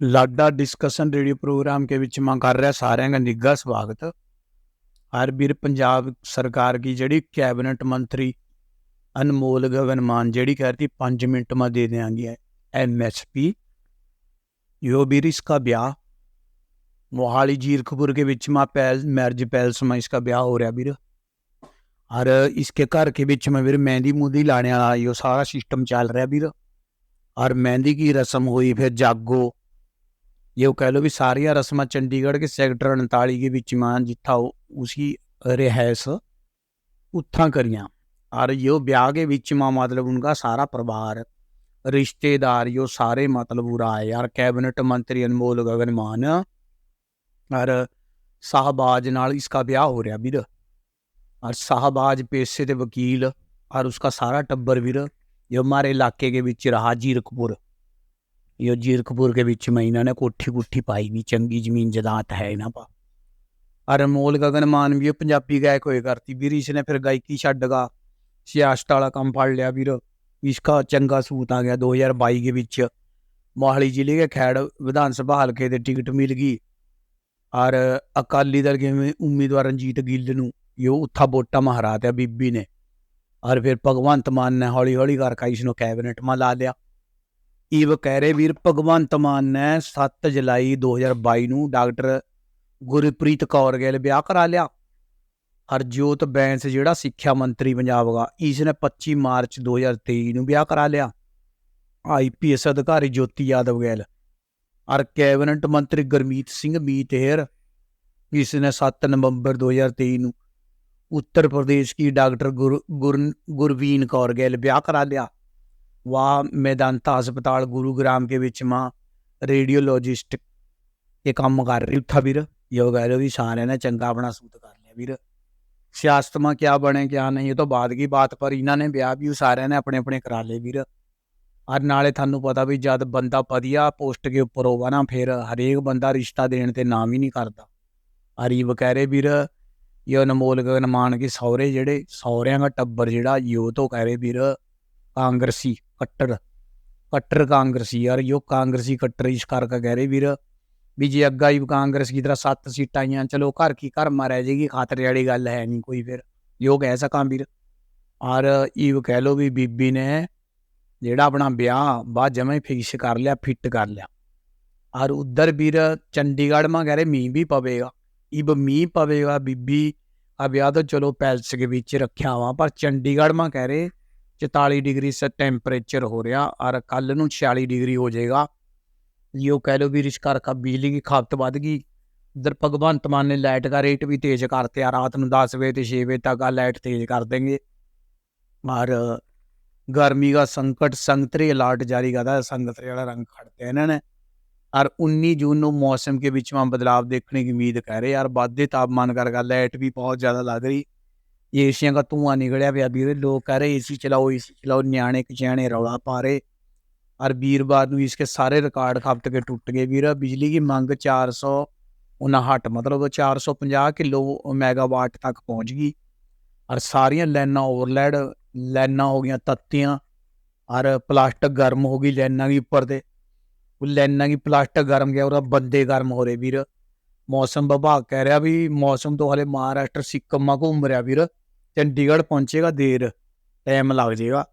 लाडा discussion radio programme के बीच मैं कर रहा सारे का निघा स्वागत हर वीर पंजाब सरकार की जड़ी कैबिनेट मंत्री अनमोल गगन मान जी कह रही थी पाँच मिनट में दे देंगे एम एस पी यो वीर इसका ब्याह मोहाली जीरकपुर के बीच में पैल मैरिज पैलेस में इसका ब्याह हो रहा वीर और इसके घर के बीच में वीर मेहंदी मुहंदी लाने वाला यो सारा सिस्टम चल रहा वीर और मेहंदी की रस्म हुई फिर जागो ये कह लो कि सारियाँ रस्में चंडीगढ़ के सेक्टर अड़ताली के बीच में जिथा उसकी रिहायश उत्था करियाँ और यो ब्याह के बीच में मतलब उनका सारा परिवार रिश्तेदार यो सारे मतलब उरा आए यार कैबिनेट मंत्री अनमोल गगन मान और शाहबाज नाल इसका ब्याह हो रहा वीर और शाहबाज पेशे थे वकील और उसका सारा टब्बर वीर ये हमारे इलाके के बीच रहा जीरकपुर यो जीरकपुर के बीच में इन्होंने कोठी कुठी पाई भी चंगी जमीन जदात है इन्हों पा और अनमोल गगन मान भी पंजाबी गायक होए करती ਵੀਰ इसने फिर गायकी छड्डगा सियासत वाला काम फड़ लिया ਵੀਰ इसका चंगा सूत आ गया 2022 के बीच मोहाली जिले के खैड़ विधान सभा हल्के ਤੇ ਟਿਕਟ ਮਿਲ ਗਈ ਔਰ ਅਕਾਲੀ ਦਲ ਦੇ ਉਮੀਦਵਾਰ ਰਣਜੀਤ ਗਿੱਲ ਨੂੰ ਯੋ ਉੱਥਾ ਵੋਟਾਂ ਮਾ ਹਰਾਤਿਆ ਬੀਬੀ ਨੇ ਔਰ ਫਿਰ ਭਗਵੰਤ ਮਾਨ ਨੇ ਹੌਲੀ ਹੌਲੀ ਕਰਕੇ ਇਸ ਨੂੰ ਕੈਬਨਿਟ ਮਾ ਲਾ ਲਿਆ ਇਹ ਰਹੇ ਵੀਰ, ਭਗਵੰਤ ਮਾਨ ਨੇ 7 ਜੁਲਾਈ 2022 ਨੂੰ ਡਾਕਟਰ ਗੁਰਪ੍ਰੀਤ ਕੌਰ ਗੈਲ ਵਿਆਹ ਕਰਾ ਲਿਆ। ਹਰਜੋਤ ਬੈਂਸ, ਜਿਹੜਾ ਸਿੱਖਿਆ ਮੰਤਰੀ ਪੰਜਾਬ ਦਾ ਇਸ ਨੇ 25 ਮਾਰਚ 2023 ਨੂੰ ਵਿਆਹ ਕਰਾ ਲਿਆ। ਆਈਪੀਐਸ ਅਧਿਕਾਰੀ ਜੋਤੀ ਯਾਦਵ ਗੈਲ। ਔਰ ਕੈਬਨਿਟ ਮੰਤਰੀ ਗਰਮੀਤ ਸਿੰਘ ਮੀਤਹਿਰ ਇਸ ਨੇ 7 ਨਵੰਬਰ 2023 ਨੂੰ ਉੱਤਰ ਪ੍ਰਦੇਸ਼ ਕੀ ਡਾਕਟਰ ਗੁਰ ਗੁਰਵੀਨ ਕੌਰ ਗੈਲ ਵਿਆਹ ਕਰਾ ਲਿਆ। वह मैदानता अस्पताल गुरुग्राम के विच मां रेडियोलॉजिस्ट ये काम कर रही उत्था ਵੀਰ यो कह रहे भी सारे ने चंगा अपना सूत कर लिया ਵੀਰ सियासत में क्या बने क्या नहीं ये तो बाद की बात पर इन्होंने ब्याह भी सारे ने अपने अपने करा ਲਏ ਵੀਰ ਔਰ ਨਾਲੇ ਤੁਹਾਨੂੰ ਪਤਾ ਵੀ ਜਦ ਬੰਦਾ ਵਧੀਆ ਪੋਸਟ ਕੇ ਉੱਪਰ ਹੋਵਾ ਨਾ ਫਿਰ ਹਰੇਕ ਬੰਦਾ ਰਿਸ਼ਤਾ ਦੇਣ ਤੇ ਨਾਮ ਹੀ ਨਹੀਂ ਕਰਦਾ ਅਰੀਬ ਕਹਿ ਰਹੇ ਵੀਰ ਇਹ ਅਨਮੋਲ ਗਗਨ ਮਾਨ ਕੇ ਸੌਰੇ ਜਿਹੜੇ ਸੌਰਿਆਂ ਦਾ ਟੱਬਰ ਜਿਹੜਾ ਯੋ ਤੋਂ ਕਹਿ ਰਹੇ ਵੀਰ ਕਾਂਗਰਸੀ ਕੱਟਰ ਕੱਟਰ ਕਾਂਗਰਸੀ, ਯਾਰ ਯੋ ਕਾਂਗਰਸੀ ਕੱਟਰ ਇਸ ਕਰਕੇ ਕਹਿ ਰਹੇ ਵੀਰ, ਵੀ ਜੇ ਅੱਗਾ ਹੀ ਕਾਂਗਰਸ ਕੀ ਤਰ੍ਹਾਂ ਸੱਤ ਸੀਟਾਂ ਆਈਆਂ, ਚਲੋ ਘਰ ਕੀ ਘਰ ਮਾ ਜੇਗੀ ਖਾਤਰੇ ਵਾਲੀ ਗੱਲ ਹੈ ਨਹੀਂ ਕੋਈ ਫਿਰ। ਯੋ ਕਹਿ ਸਕਾਂ ਵੀਰ, ਔਰ ਇਹ ਕਹਿ ਲੋ ਵੀ ਬੀਬੀ ਨੇ ਜਿਹੜਾ ਆਪਣਾ ਵਿਆਹ ਬਾਅਦ ਜਮੇ ਫਿਕਸ ਕਰ ਲਿਆ ਫਿੱਟ ਕਰ ਲਿਆ। ਔਰ ਉਧਰ ਵੀਰ ਚੰਡੀਗੜ੍ਹ ਮਾ ਕਹਿ ਰਹੇ ਮੀਂਹ ਵੀ ਪਵੇਗਾ। ਇਬ ਮੀਂਹ ਪਵੇਗਾ ਬੀਬੀ, ਆ ਵਿਆਹ ਤਾਂ ਚਲੋ ਪੈਲਸ ਦੇ ਵਿੱਚ ਰੱਖਿਆ ਵਾ, ਪਰ ਚੰਡੀਗੜ੍ਹ ਮਾ ਕਹਿ ਰਹੇ 44 ਡਿਗਰੀ ਸੇ ਟੈਂਪਰੇਚਰ ਹੋ ਰਿਹਾ ਔਰ ਕੱਲ ਨੂੰ 46 ਡਿਗरी हो जाएगा यो कह लो भी इस घर का बिजली की खपत बढ़ गई इधर भगवंत मान ने लाइट का रेट भी तेज करते आ रात ਨੂੰ 10 ਵਜੇ ਤੇ 6 ਵਜੇ ਤੱਕ ਆ ਲਾਈਟ ਤੇज ਕਰ ਦੇंगे और गर्मी का संकट संतरे अलर्ट जारी करता है संतरे वाला रंग खड़ते हैं इन्होंने और 19 जून को मौसम के बीच में बदलाव देखने की उम्मीद कर रहे हैं और वाधे तापमान कर लाइट भी बहुत ज़्यादा लग रही ये एशिया का धुआं निकलिया पिया ਵੀਰ लोग कह रहे एसी चलाओ एसी चलाओ ਨਿਆਣੇ ਕਚਿਆਣੇ ਰੌਲਾ ਪਾ ਰਹੇ और वीरवार ਨੂੰ इसके सारे रिकॉर्ड खपत के टूट गए ਵੀਰ बिजली की ਮੰਗ 400 59 मतलब 450 किलो ਮੈਗਾਵਾਟ ਤੱਕ ਪਹੁੰਚ ਗਈ ਔਰ ਸਾਰੀਆਂ ਲਾਈਨਾਂ ਓਵਰਲੈਡ ਲਾਈਨਾਂ ਹੋ ਗਈਆਂ ਤੱਤੀਆਂ ਔਰ ਪਲਾਸਟਿਕ ਗਰਮ ਹੋ ਗਈ ਲਾਈਨਾਂ ਵੀ ਉੱਪਰ ਤੇ ਉਹ ਲਾਈਨਾਂ ਦੀ ਪਲਾਸਟਿਕ ਗਰਮ ਗਿਆ ਉਹਦਾ ਬੰਦੇ ਗਰਮ ਹੋ ਰਹੇ ਵੀਰ ਮੌਸਮ ਵਿਭਾਗ ਕਹਿ ਰਿਹਾ ਵੀ ਮੌਸਮ ਤੋਂ ਹਲੇ ਮਹਾਰਾਸ਼ਟਰ ਸਿੱਕਮ ਮਾ ਘੁੰਮ ਰਿਹਾ ਵੀਰ ਚੰਡੀਗੜ੍ਹ ਪਹੁੰਚੇਗਾ ਦੇਰ ਟਾਈਮ ਲੱਗ ਜਾਏਗਾ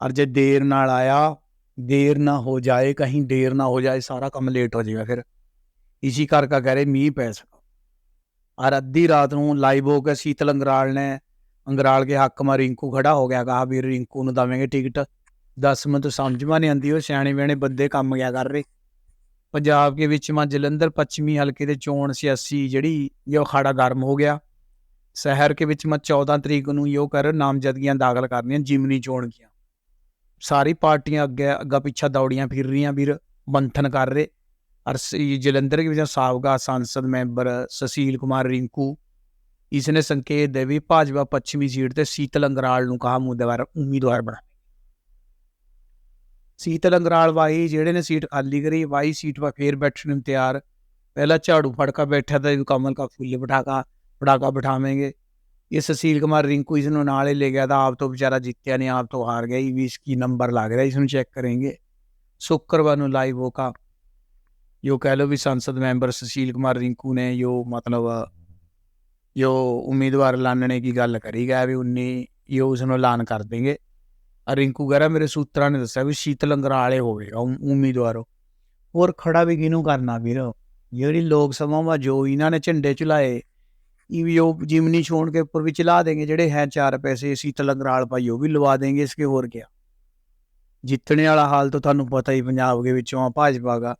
ਔਰ ਜੇ ਦੇਰ ਨਾਲ ਆਇਆ, ਦੇਰ ਨਾ ਹੋ ਜਾਏ, ਕਹੀਂ ਦੇਰ ਨਾ ਹੋ ਜਾਏ, ਸਾਰਾ ਕੰਮ ਲੇਟ ਹੋ ਜਾਏਗਾ ਫਿਰ। ਇਸੇ ਕਰ ਕਹ ਰਹੇ ਮੀਂਹ ਪੈ ਸਕਾ ਔਰ ਅੱਧੀ ਰਾਤ ਨੂੰ ਲਾਈਵ ਹੋ ਕੇ ਸੀਤਲ ਅੰਗਰਾਲ ਨੇ, ਅੰਗਰਾਲ ਕੇ ਹੱਕ ਮਾ ਰਿੰਕੂ ਖੜਾ ਹੋ ਗਿਆ। ਕਹਾ ਵੀਰ ਰਿੰਕੂ ਨੂੰ ਦਵਾਂਗੇ ਟਿਕਟ। ਦਸ ਮਿੰਟ ਸਮਝ ਮਾ ਨਹੀਂ ਆਂਦੀ, ਉਹ ਸਿਆਣੇ ਬਿਆਣੇ ਬੰਦੇ ਕੰਮ ਗਿਆ ਕਰ ਰਹੇ। ਪੰਜਾਬ ਕੇ ਵਿੱਚ ਮਾ ਜਲੰਧਰ, ਪੱਛਮੀ ਹਲਕੇ ਦੇ ਚੋਣ ਸਿਆਸੀ ਜਿਹੜੀ ਇਹ ਅਖਾੜਾ ਗਰਮ ਹੋ ਗਿਆ। ਸ਼ਹਿਰ ਕੇ ਵਿੱਚ ਮਾ 14 ਤਰੀਕ ਨੂੰ ਯੋ ਕਰ ਨਾਮਜ਼ਦਗੀਆਂ ਦਾਖਲ ਕਰਨੀਆਂ ਜਿਮਨੀ ਚੋਣ ਕੀਆਂ ਸਾਰੀ ਪਾਰਟੀਆਂ ਅੱਗੇ ਅੱਗਾ ਪਿੱਛਾ ਦੌੜੀਆਂ ਫਿਰ ਰਹੀਆਂ ਵੀਰ ਮੰਥਨ ਕਰ ਰਹੇ ਅਰ ਜਲੰਧਰ ਦੇ ਵਿੱਚ ਸਾਬਕਾ ਸੰਸਦ ਮੈਂਬਰ ਸੁਸ਼ੀਲ ਕੁਮਾਰ ਰਿੰਕੂ इसने संकेत दे भी भाजपा पश्चिमी सीट ਤੇ ਸੀਤਲ ਅੰਗਰਾਲ ਨੂੰ ਕਹਾ ਉਮੀਦਵਾਰ ਉਮੀਦਵਾਰ ਬਣਾ ਸੀਤਲ ਅੰਗਰਾਲ ਵਾਈ ਜਿਹੜੇ ਨੇ ਸੀਟ ਖਾਲੀ ਕਰੀ ਵਾਈ ਸੀਟ 'ਤੇ ਫੇਰ बैठने ਨੂੰ ਤਿਆਰ पहला झाड़ू फड़का बैठा था कमल का फूल पटाखा ਪੜਾਕਾ ਬਿਠਾਵਾਂਗੇ। ਇਹ ਸੁਸ਼ੀਲ ਕੁਮਾਰ ਰਿੰਕੂ ਇਸ ਨੂੰ ਨਾਲ ਹੀ ਲੈ ਗਿਆ ਤਾਂ ਆਪ ਤੋਂ ਵਿਚਾਰਾ ਜਿੱਤਿਆ ਨਹੀਂ, ਆਪ ਤੋਂ ਹਾਰ ਗਿਆ। ਇਹ ਵੀ ਇਸ ਕੀ ਨੰਬਰ ਲੱਗ ਰਿਹਾ, ਇਸ ਨੂੰ ਚੈੱਕ ਕਰਾਂਗੇ। ਸ਼ੁੱਕਰਵਾਰ ਨੂੰ ਲਾਈਵ ਹੋਗਾ ਜੋ ਕਹ ਲੋ ਵੀ ਸੰਸਦ ਮੈਂਬਰ ਸੁਸ਼ੀਲ ਕੁਮਾਰ ਰਿੰਕੂ ਨੇ ਜੋ ਮਤਲਬ ਜੋ ਉਮੀਦਵਾਰ ਲਾਣਨੇ ਦੀ ਗੱਲ ਕਰੀ ਗਿਆ ਵੀ 19 ਇਹ ਉਸ ਨੂੰ ਐਲਾਨ ਕਰ ਦੇਗੇ ਰਿੰਕੂ ਗਰਾ ਮੇਰੇ ਸੂਤਰਾਂ ਨੇ ਦੱਸਿਆ ਵੀ ਸ਼ੀਤਲ ਵਾਲੇ ਹੋਵੇਗਾ ਉਮੀਦਵਾਰ ਹੋਰ ਖੜਾ ਵੀ ਕਿਨੂੰ ਕਰਨਾ ਵੀਰ? ਜਿਹੜੀ ਲੋਕ ਸਭਾ ਵਿੱਚ ਜੋ ਇਹਨਾਂ ਨੇ ਝੰਡੇ ਚੁਲਾਏ ਵੀ ਉਹ ਜਿਮਨੀ ਛੋਣ ਕੇ ਉੱਪਰ भी चिला ਦੇਗੇ ਜਿਹੜੇ ਹੈ ਚਾਰ ਪੈਸੇ शीतल अंगराल ਪਾਈ ਉਹ ਵੀ ਲਵਾ देंगे इसके होर क्या ਜਿੱਤਣੇ ਵਾਲਾ ਹਾਲ ਤੋਂ ਤੁਹਾਨੂੰ ਪਤਾ ਹੀ ਪੰਜਾਬ ਦੇ ਵਿੱਚੋਂ ਆ ਭਾਜਪਾ ਦਾ।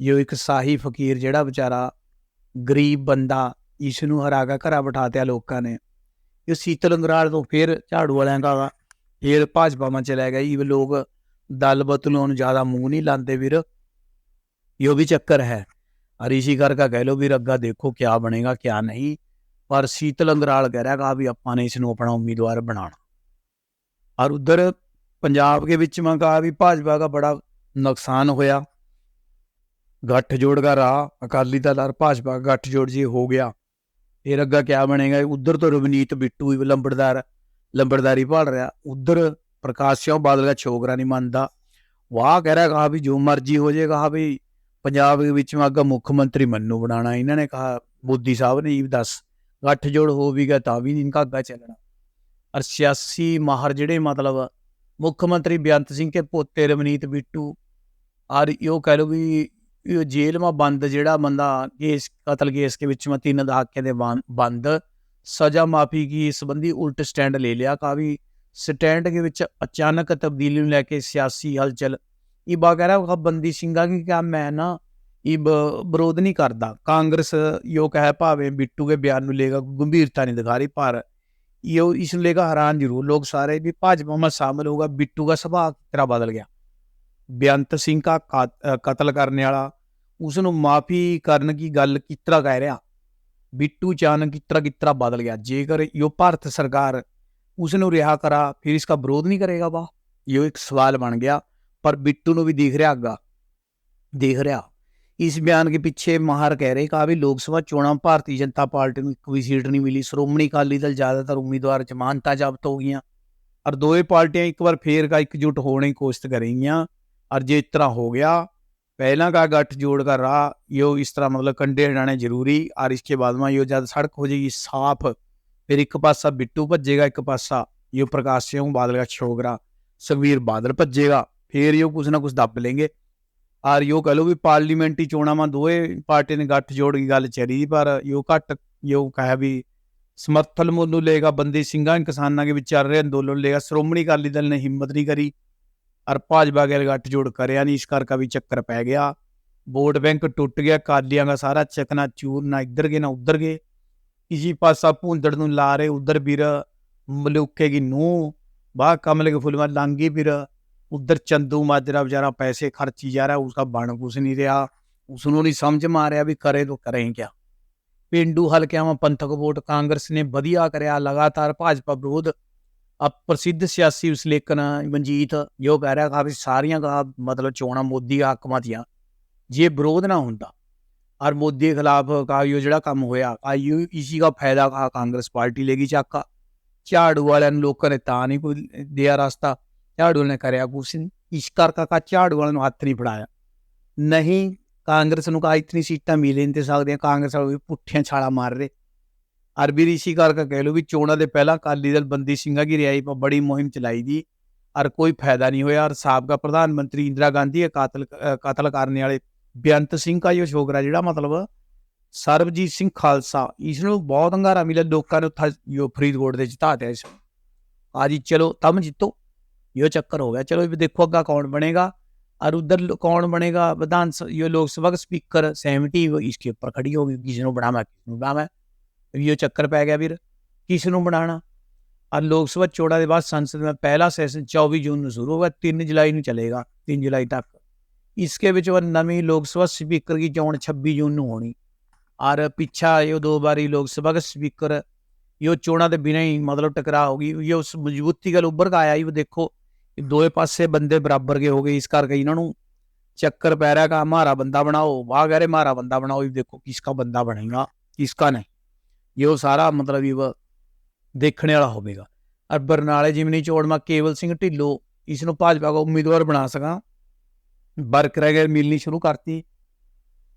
ਇੱਕ ਸਾਹੀ ਫਕੀਰ ਜਿਹੜਾ ਵਿਚਾਰਾ ਗਰੀਬ ਬੰਦਾ ਇਸ ਨੂੰ ਹਰਾ ਘਰਾ ਬਿਠਾਤਿਆ ਲੋਕਾਂ ਨੇ। ਇਹ ਸੀਤਲ ਅੰਗਰਾਲ ਤੋਂ ਫਿਰ ਝਾੜੂ ਵਾਲਿਆਂ ਦਾ ਫਿਰ ਭਾਜਪਾ ਮਾ ਚਲਾ ਗਿਆ। ਇਹ ਲੋਕ ਦਲ ਬਤਲੋਂ ਨੂੰ ਜ਼ਿਆਦਾ ਮੂੰਹ ਨਹੀਂ ਲਾਉਂਦੇ ਵੀਰ। ਇਹ ਵੀ ਚੱਕਰ ਹੈ। और इसी कर का कह लो भी रग्गा देखो क्या बनेगा क्या नहीं पर शीतल अंगराल कह रहा कहा भी ਆਪਾਂ ਨੇ ਇਸ ਨੂੰ ਆਪਣਾ ਉਮੀਦਵਾਰ ਬਣਾਉਣਾ ਔਰ ਉਧਰ ਪੰਜਾਬ ਦੇ ਵਿੱਚ ਮੈਂ ਕਹਾ ਵੀ ਭਾਜਪਾ ਦਾ ਬੜਾ ਨੁਕਸਾਨ ਹੋਇਆ ਗੱਠਜੋੜ ਦਾ ਰਾਹ ਅਕਾਲੀ ਦਲ ਔਰ ਭਾਜਪਾ ਦਾ ਗੱਠਜੋੜ ਜੀ ਹੋ ਗਿਆ ਫਿਰ ਅੱਗਾ ਕਿਆ ਬਣੇਗਾ ਉਧਰ ਤੋਂ ਰਵਨੀਤ ਬਿੱਟੂ ਵੀ ਲੰਬੜਦਾਰ ਲੰਬੜਦਾਰੀ ਭਾਲ ਰਿਹਾ ਉਧਰ ਪ੍ਰਕਾਸ਼ ਸਿੰਘ ਬਾਦਲ ਦਾ ਛੋਕਰਾ ਨਹੀਂ ਮੰਨਦਾ ਵਾਹ ਕਹਿ ਰਿਹਾ ਕਹਾ ਵੀ ਜੋ ਮਰਜ਼ੀ ਹੋ ਜਾਏ ਕਹਾ ਵੀ ਪੰਜਾਬ ਦੇ ਵਿੱਚ ਮੈਂ ਅੱਗਾ ਮੁੱਖ ਮੰਤਰੀ ਮੰਨੂ ਬਣਾਣਾ ਇਹਨਾਂ ਨੇ ਕਹਾ, ਮੋਦੀ ਸਾਹਿਬ ਨੇ ਇਹ ਦੱਸ, ਗੱਠਜੋੜ ਹੋ ਵੀ ਤਾਂ ਵੀ ਇਨਕਾ ਅੱਗਾ ਚੱਲਣਾ। ਔਰ ਸਿਆਸੀ ਮਾਹਰ ਜਿਹੜੇ ਮਤਲਬ ਮੁੱਖ ਮੰਤਰੀ ਬੇਅੰਤ ਸਿੰਘ ਕੇ ਪੋਤੇ ਰਵਨੀਤ ਬਿੱਟੂ, ਔਰ ਇਹ ਕਹਿ ਲੋ ਵੀ ਇਹ ਜੇਲ੍ਹ ਮਾ ਬੰਦ ਜਿਹੜਾ ਬੰਦਾ ਕੇਸ, ਕਤਲ ਕੇਸ ਕੇ ਵਿੱਚ ਮੈਂ ਤਿੰਨ ਦਹਾਕੇ ਦੇ ਬਾਂ- ਬੰਦ, ਸਜ਼ਾ ਮਾਫੀ ਕੀ ਸੰਬੰਧੀ ਉਲਟ ਸਟੈਂਡ ਲੈ ਲਿਆ, ਕਾਫੀ ਸਟੈਂਡ ਦੇ ਵਿੱਚ ਅਚਾਨਕ ਤਬਦੀਲੀ ਨੂੰ ਲੈ ਕੇ ਸਿਆਸੀ ਹਲਚਲ ਇਹ कह ਕਹਿ ਰਿਹਾ ਬੰਦੀ ਸਿੰਘਾਂ की क्या मैं ना ईब ਵਿਰੋਧ ਨਹੀਂ ਕਰਦਾ। ਕਾਂਗਰਸ ਯੋ कह ਭਾਵੇਂ ਬਿੱਟੂ के ਬਿਆਨ ਨੂੰ लेकर ਗੰਭੀਰਤਾ नहीं दिखा रही पर ये इस लेकर हैरान ਜ਼ਰੂਰ। ਲੋਕ ਸਾਰੇ ਵੀ ਭਾਜਪਾ में शामिल होगा बिट्टू का स्वभाव कितना ਬਦਲ ਗਿਆ? ਬੇਅੰਤ ਸਿੰਘ ਦਾ ਕਤਲ ਕਰਨ ਵਾਲਾ ਉਸ ਨੂੰ ਮਾਫੀ ਕਰਨ ਕੀ ਗੱਲ ਕਿਤਰਾ ਕਹਿ ਰਿਹਾ? ਬਿੱਟੂ ਚਾਨ ਕਿਤਰਾ ਤਰ੍ਹਾਂ ਬਦਲ ਗਿਆ? ਜੇਕਰ ਯੋ ਭਾਰਤ ਸਰਕਾਰ ਉਸ ਨੂੰ ਰਿਹਾ ਕਰਾ, ਫਿਰ ਇਸ ਦਾ ਵਿਰੋਧ ਨਹੀਂ ਕਰੇਗਾ ਵਾ? ਇਹ ਇੱਕ ਸਵਾਲ ਬਣ ਗਿਆ। ਪਰ ਬਿੱਟੂ ਨੂੰ ਵੀ ਦਿਖ ਰਿਹਾ ਅੱਗਾ ਦਿਖ ਰਿਹਾ ਇਸ ਬਿਆਨ ਦੇ ਪਿੱਛੇ ਮਾਹਰ ਕਹਿ ਰਹੇ ਕਾ ਵੀ ਲੋਕ ਸਭਾ ਚੋਣਾਂ ਭਾਰਤੀ ਜਨਤਾ ਪਾਰਟੀ ਨੂੰ ਇੱਕ ਵੀ ਸੀਟ ਨਹੀਂ ਮਿਲੀ ਸ਼੍ਰੋਮਣੀ ਅਕਾਲੀ ਦਲ ਜ਼ਿਆਦਾਤਰ ਉਮੀਦਵਾਰ ਜ਼ਮਾਨਤਾਂ ਜ਼ਬਤ ਹੋ ਗਈਆਂ ਔਰ ਦੋਵੇਂ ਪਾਰਟੀਆਂ ਇੱਕ ਵਾਰ ਫੇਰ ਕਾ ਇਕਜੁੱਟ ਹੋਣੇ ਦੀ ਕੋਸ਼ਿਸ਼ ਕਰੇਗੀਆਂ और जे इस तरह हो गया पहला का गठ जोड़ का राह यो इस तरह मतलब कंडे हटाने जरूरी और इसके बाद में यो जब सड़क हो जाएगी साफ फिर एक पासा बिट्टू भजेगा एक पासा यो प्रकाश सिंह बादल का छोकरा सुखबीर बादल भजेगा ਫੇਰ ਇਹ ਕੁਝ ਨਾ ਕੁਝ ਦੱਬ ਲੇਗੇ। ਆਰ ਯੋ ਕਹ ਲੋ ਵੀ ਪਾਰਲੀਮੈਂਟਰੀ ਚੋਣਾਂ ਮਾ ਦੋਏ ਪਾਰਟੀ ਨੇ ਗੱਠ ਜੋੜ ਕੇ ਗੱਲ ਚਰੀ ਪਰ ਯੋ ਘੱਟ ਯੋ ਕਹਾ ਵੀ ਸਮਰਥਨ ਮੁੱਲ ਨੂੰ ਲੇਗਾ ਬੰਦੀ ਸਿੰਘਾਂ ਕਿਸਾਨਾਂ ਦੇ ਵਿੱਚ ਚੱਲ ਰਹੇ ਅੰਦੋਲਨ ਲੇਗਾ ਸ਼੍ਰੋਮਣੀ ਅਕਾਲੀ ਦਲ ਨੇ ਹਿੰਮਤ ਨਹੀਂ ਕਰੀ। ਅਰ ਭਾਜਪਾ ਗੈਰ ਗੱਠ ਜੋੜ ਕਰਿਆ ਨਹੀਂ ਇਸ ਕਰਕੇ ਵੀ ਚੱਕਰ ਪੈ ਗਿਆ। ਵੋਟ ਬੈਂਕ ਟੁੱਟ ਗਿਆ ਕਾਲੀਆਂ ਦਾ ਸਾਰਾ ਚਕਨਾ ਚੂਰ ਨਾ ਇੱਧਰ ਗਏ ਨਾ ਉੱਧਰ ਗਏ। ਕਿਸੇ ਪਾਸਾ ਭੁੰਦੜ ਨੂੰ ਲਾ ਰਹੇ ਉੱਧਰ ਵੀਰ ਮਲੂਕੇ ਦੀ ਨੂੰ ਬਾਹ ਕਮਲੇ ਕੇ ਫੁੱਲਵਾ ਲਾਂਗੀ ਵੀਰ ਉਧਰ ਚੰਦੂ ਮਾਜਰਾ ਵਿਚਾਰਾ ਪੈਸੇ ਖਰਚੀ ਜਾ ਰਿਹਾ, ਉਸਦਾ ਬਣ ਕੁਛ ਨਹੀਂ ਰਿਹਾ। ਉਸ ਨੂੰ ਨਹੀਂ ਸਮਝ ਮਾਰਿਆ ਵੀ ਕਰੇ ਤੋ ਕਰੇ ਕਿਆ। ਪਿੰਡੂ ਹਲਕਿਆਵਾਂ ਪੰਥਕ ਵੋਟ ਕਾਂਗਰਸ ਨੇ ਵਧੀਆ ਕਰਿਆ, ਲਗਾਤਾਰ ਭਾਜਪਾ ਵਿਰੋਧ। ਆ ਪ੍ਰਸਿੱਧ ਸਿਆਸੀ ਵਿਸ਼ਲੇਖਣ ਮਨਜੀਤ, ਜੋ ਕਹਿ ਰਿਹਾ ਕਾਫੀ ਸਾਰੀਆਂ ਦਾ ਮਤਲਬ ਚੋਣਾਂ ਮੋਦੀ ਹਾਕਮਾਂ ਦੀਆਂ, ਜੇ ਵਿਰੋਧ ਨਾ ਹੁੰਦਾ, ਔਰ ਮੋਦੀ ਦੇ ਖਿਲਾਫ ਕਾਇਓ ਜਿਹੜਾ ਕੰਮ ਹੋਇਆ ਆਇਓ ਇਸੀ ਦਾ ਫਾਇਦਾ ਕਾਂਗਰਸ ਪਾਰਟੀ ਲੈਗੀ ਚਾਕਾ। ਝਾੜੂ ਵਾਲਿਆਂ ਨੂੰ ਲੋਕਾਂ ਨੇ ਤਾਂ ਨਹੀਂ ਕੋਈ ਦਿਆ ਰਸਤਾ। ਝਾੜੂ ਨੇ ਕਰਿਆ ਕੁਛ ਨਹੀਂ ਇਸ ਕਰ ਕਾ ਝਾੜੂ ਵਾਲਿਆਂ ਨੂੰ ਹੱਥ ਨਹੀਂ ਫੜਾਇਆ। ਨਹੀਂ ਕਾਂਗਰਸ ਨੂੰ ਕਾ ਇਤਨੀ ਸੀਟਾਂ ਮਿਲੇ ਨਹੀਂ ਤੇ ਸਕਦੀਆਂ ਕਾਂਗਰਸ ਵਾਲੇ ਵੀ ਪੁੱਠੀਆਂ ਛਾਲਾ ਮਾਰ ਰਹੇ। ਅਰਬੀ ਰਿਸ਼ੀ ਕਰਕੇ ਕਹਿ ਲੋ ਵੀ ਚੋਣਾਂ ਦੇ ਪਹਿਲਾਂ ਅਕਾਲੀ ਦਲ ਬੰਦੀ ਸਿੰਘਾਂ ਦੀ ਰਿਹਾਈ ਪਰ ਬੜੀ ਮੁਹਿੰਮ ਚਲਾਈ ਦੀ। ਔਰ ਕੋਈ ਫਾਇਦਾ ਨਹੀਂ ਹੋਇਆ। ਔਰ ਸਾਬਕਾ ਪ੍ਰਧਾਨ ਮੰਤਰੀ ਇੰਦਰਾ ਗਾਂਧੀ ਕਾਤਲ ਅ, ਕਤਲ ਕਰਨ ਵਾਲੇ ਬੇਅੰਤ ਸਿੰਘ ਦਾ ਜੋ ਛੋਕਰਾ ਜਿਹੜਾ ਮਤਲਬ ਸਰਬਜੀਤ ਸਿੰਘ ਖਾਲਸਾ ਇਸ ਨੂੰ ਬਹੁਤ ਹੰਗਾਰਾ ਮਿਲਿਆ। ਲੋਕਾਂ ਨੇ ਉੱਥੇ ਫਰੀਦਕੋਟ ਦੇ ਜਿਤਾ ਦਿਆ ਇਸ ਆਜੀ ਚਲੋ ਤਮ ਜਿੱਤੋ। ये चक्कर हो गया। चलो, देखो अग्गा कौन बनेगा? और उधर कौन बनेगा? विधान ये लोकसभा का स्पीकर सहमति इसके ऊपर खड़ी होगी किसी को बनावा किसी ਬਣਾਵਾਂ बनावा ये ਚੱਕਰ ਪੈ ਗਿਆ ਵੀਰ किसी ਨੂੰ ਬਣਾਣਾ ਔਰ ਲੋਕ ਸਭਾ ਚੋੜਾ ਦੇ ਬਾਅਦ ਸੰਸਦ ਦਾ ਪਹਿਲਾ ਸੈਸ਼ਨ 24 ਜੂਨ ਨੂੰ ਸ਼ੁਰੂ ਹੋਗਾ 3 ਜੁਲਾਈ ਨੂੰ ਚਲੇਗਾ 3 ਜੁਲਾਈ ਤੱਕ इसके ਵਿੱਚ ਉਹ ਨਵੀਂ ਲੋਕ ਸਭਾ ਸਪੀਕਰ ਦੀ ਚੋਣ 26 ਜੂਨ ਨੂੰ ਹੋਣੀ ਔਰ ਪਿੱਛਾ ਇਹ ਦੋ ਵਾਰੀ ਲੋਕ ਸਭਾ ਦਾ ਸਪੀਕਰ ਇਹ ਚੋਣਾਂ ਦੇ ਬਿਨਾਂ ਹੀ ਮਤਲਬ ਟਕਰਾ ਗਈ ਇਹ ਉਸ ਮਜ਼ਬੂਤੀ ਗੱਲ ਉੱਭਰ ਕੇ ਆਇਆ ਇਹ ਦੇਖੋ ਦੋਏ ਪਾਸੇ ਬੰਦੇ ਬਰਾਬਰ ਕੇ ਹੋ ਗਏ, ਇਸ ਕਰਕੇ ਇਹਨਾਂ ਨੂੰ ਚੱਕਰ ਪੈ ਰਿਹਾ ਕਾ ਹਮਾਰਾ ਬੰਦਾ ਬਣਾਓ ਵਾਹ ਕਹ ਰਹੇ ਹਮਾਰਾ ਬੰਦਾ ਬਣਾਓ ਇਹ ਦੇਖੋ ਕਿਸਕਾ ਬੰਦਾ ਬਣੇਗਾ, ਕਿਸਕਾ ਨਹੀਂ। ਇਹ ਉਹ ਸਾਰਾ ਮਤਲਬ ਇਹ ਦੇਖਣੇ ਵਾਲਾ ਹੋਵੇਗਾ। ਔਰ ਬਰਨਾਲੇ ਜਿਮਨੀ ਚੋੜ ਕੇਵਲ ਸਿੰਘ ਢਿੱਲੋਂ ਇਸ ਨੂੰ ਭਾਜਪਾ ਦਾ ਉਮੀਦਵਾਰ ਬਣਾ ਸਕਾਂ। ਬਰਕ ਰਹਿ ਮਿਲਣੀ ਸ਼ੁਰੂ ਕਰਤੀ।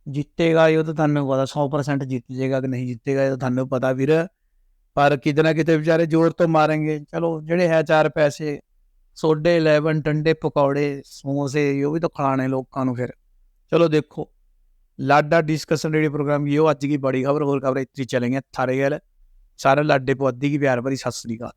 ਜਿੱਤੇਗਾ ਇਹ ਤਾਂ ਤੁਹਾਨੂੰ ਪਤਾ 100% ਜਿੱਤ ਜਾਏਗਾ ਕਿ ਨਹੀਂ ਜਿੱਤੇਗਾ, ਇਹ ਤਾਂ ਤੁਹਾਨੂੰ ਪਤਾ ਵੀਰ। ਪਰ ਕਿਤੇ ਨਾ ਕਿਤੇ ਵਿਚਾਰੇ ਜ਼ੋਰ ਤੋਂ ਮਾरेंगे ਚਲੋ, ਜਿਹੜੇ ਹੈ ਚਾਰ ਪੈਸੇ ਸੋਡੇ 11 ਟੰਡੇ ਪਕੌੜੇ ਸਮੋਸੇ ਉਹ ਵੀ ਤਾਂ ਖਾਣੇ ਲੋਕਾਂ ਨੂੰ ਫਿਰ ਚਲੋ ਦੇਖੋ ਲਾਡਾ डिस्कशन रेडियो प्रोग्राम की वो आज की बड़ी खबर और खबर इतनी चलेंगे थारे गल सारे लाडे को अद्धी की प्यार भरी सत श्री अकाल